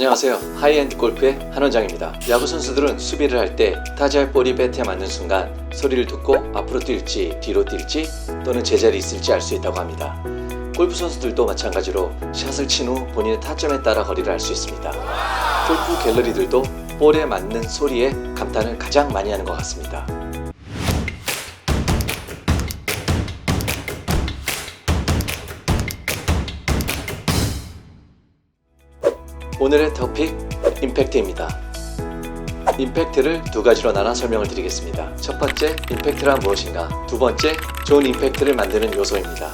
안녕하세요. 하이엔드 골프의 한 원장입니다. 야구 선수들은 수비를 할 때 타자의 볼이 배트에 맞는 순간 소리를 듣고 앞으로 뛸지 뒤로 뛸지 또는 제자리에 있을지 알 수 있다고 합니다. 골프 선수들도 마찬가지로 샷을 친 후 본인의 타점에 따라 거리를 알 수 있습니다. 골프 갤러리들도 볼에 맞는 소리에 감탄을 가장 많이 하는 것 같습니다. 오늘의 토픽 임팩트입니다. 임팩트를 두 가지로 나눠 설명을 드리겠습니다. 첫 번째, 임팩트란 무엇인가? 두 번째, 좋은 임팩트를 만드는 요소입니다.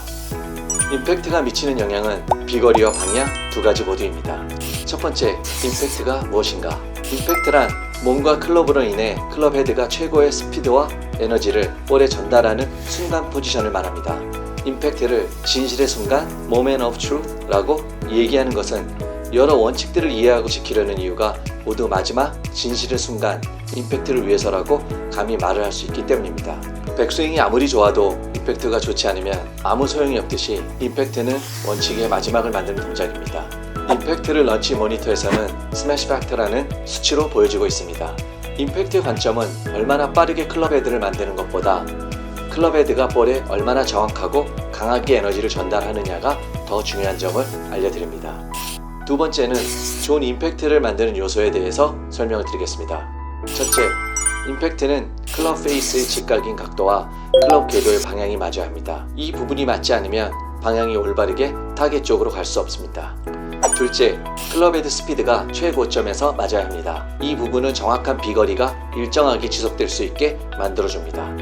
임팩트가 미치는 영향은 비거리와 방향 두 가지 모두입니다. 첫 번째, 임팩트가 무엇인가? 임팩트란 몸과 클럽으로 인해 클럽 헤드가 최고의 스피드와 에너지를 볼에 전달하는 순간 포지션을 말합니다. 임팩트를 진실의 순간, moment of truth라고 얘기하는 것은 여러 원칙들을 이해하고 지키려는 이유가 모두 마지막 진실의 순간, 임팩트를 위해서라고 감히 말을 할 수 있기 때문입니다. 백스윙이 아무리 좋아도 임팩트가 좋지 않으면 아무 소용이 없듯이 임팩트는 원칙의 마지막을 만드는 동작입니다. 임팩트를 런치 모니터에서는 스매시 팩터라는 수치로 보여주고 있습니다. 임팩트의 관점은 얼마나 빠르게 클럽 헤드를 만드는 것보다 클럽 헤드가 볼에 얼마나 정확하고 강하게 에너지를 전달하느냐가 더 중요한 점을 알려드립니다. 두 번째는 좋은 임팩트를 만드는 요소에 대해서 설명을 드리겠습니다. 첫째, 임팩트는 클럽 페이스의 직각인 각도와 클럽 궤도의 방향이 맞아야 합니다. 이 부분이 맞지 않으면 방향이 올바르게 타겟 쪽으로 갈 수 없습니다. 둘째, 클럽 헤드 스피드가 최고점에서 맞아야 합니다. 이 부분은 정확한 비거리가 일정하게 지속될 수 있게 만들어줍니다.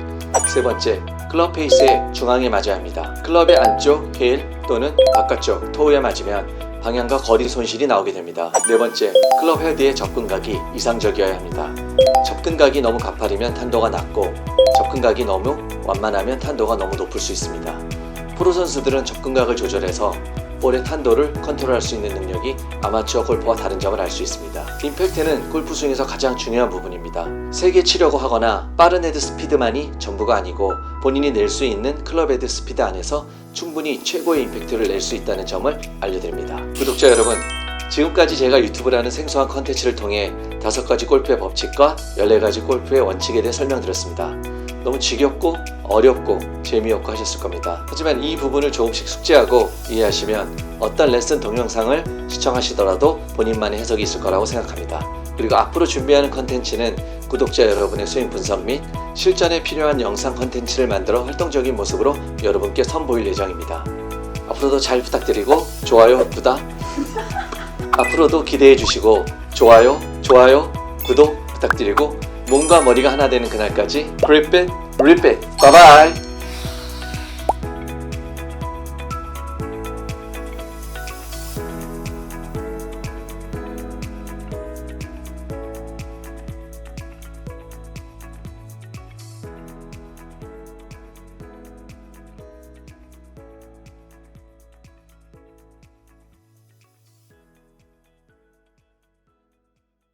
세 번째, 클럽 페이스의 중앙에 맞아야 합니다. 클럽의 안쪽, 힐 또는 바깥쪽, 토우에 맞으면 방향과 거리 손실이 나오게 됩니다. 네 번째, 클럽 헤드의 접근각이 이상적이어야 합니다. 접근각이 너무 가파르면 탄도가 낮고 접근각이 너무 완만하면 탄도가 너무 높을 수 있습니다. 프로 선수들은 접근각을 조절해서 볼의 탄도를 컨트롤할 수 있는 능력이 아마추어 골퍼와 다른 점을 알 수 있습니다. 임팩트는 골프 스윙에서 가장 중요한 부분입니다. 세게 치려고 하거나 빠른 헤드 스피드만이 전부가 아니고 본인이 낼 수 있는 클럽 헤드 스피드 안에서 충분히 최고의 임팩트를 낼 수 있다는 점을 알려드립니다. 구독자 여러분, 지금까지 제가 유튜브라는 생소한 컨텐츠를 통해 다섯 가지 골프의 법칙과 14가지 골프의 원칙에 대해 설명드렸습니다. 너무 지겹고 어렵고 재미없고 하셨을 겁니다. 하지만 이 부분을 조금씩 숙지하고 이해하시면 어떤 레슨 동영상을 시청하시더라도 본인만의 해석이 있을 거라고 생각합니다. 그리고 앞으로 준비하는 컨텐츠는 구독자 여러분의 스윙 분석 및 실전에 필요한 영상 컨텐츠를 만들어 활동적인 모습으로 여러분께 선보일 예정입니다. 앞으로도 잘 부탁드리고 좋아요, 구독 앞으로도 기대해 주시고 좋아요, 좋아요, 구독 부탁드리고 몸과 머리가 하나 되는 그날까지 it, rip it. Bye bye.